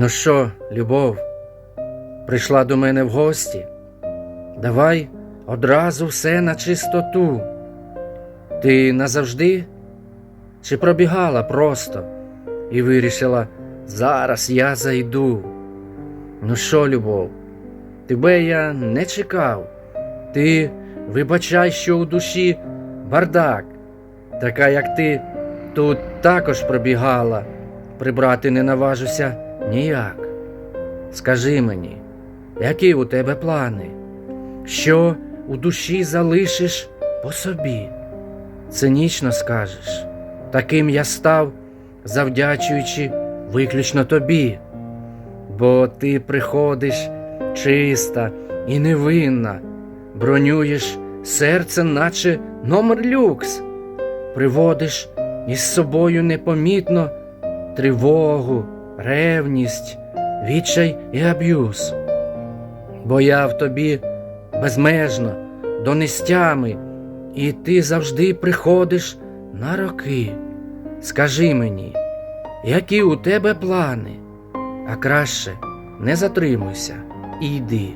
Ну що, любов, прийшла до мене в гості? Давай одразу все на чистоту. Ти назавжди? Чи пробігала просто і вирішила, зараз я зайду? Ну що, любов, тебе я не чекав. Ти вибачай, що у душі бардак, така як ти тут також пробігала, прибрати не наважуся ніяк. Скажи мені, які у тебе плани? Що у душі залишиш по собі? Цинічно скажеш, таким я став, завдячуючи виключно тобі, бо ти приходиш чиста і невинна, бронюєш серце, наче номер люкс, приводиш із собою непомітно тривогу, ревність, відчай і аб'юз. Бо я в тобі безмежно, донестями, і ти завжди приходиш на роки. Скажи мені, які у тебе плани, а краще не затримуйся і йди.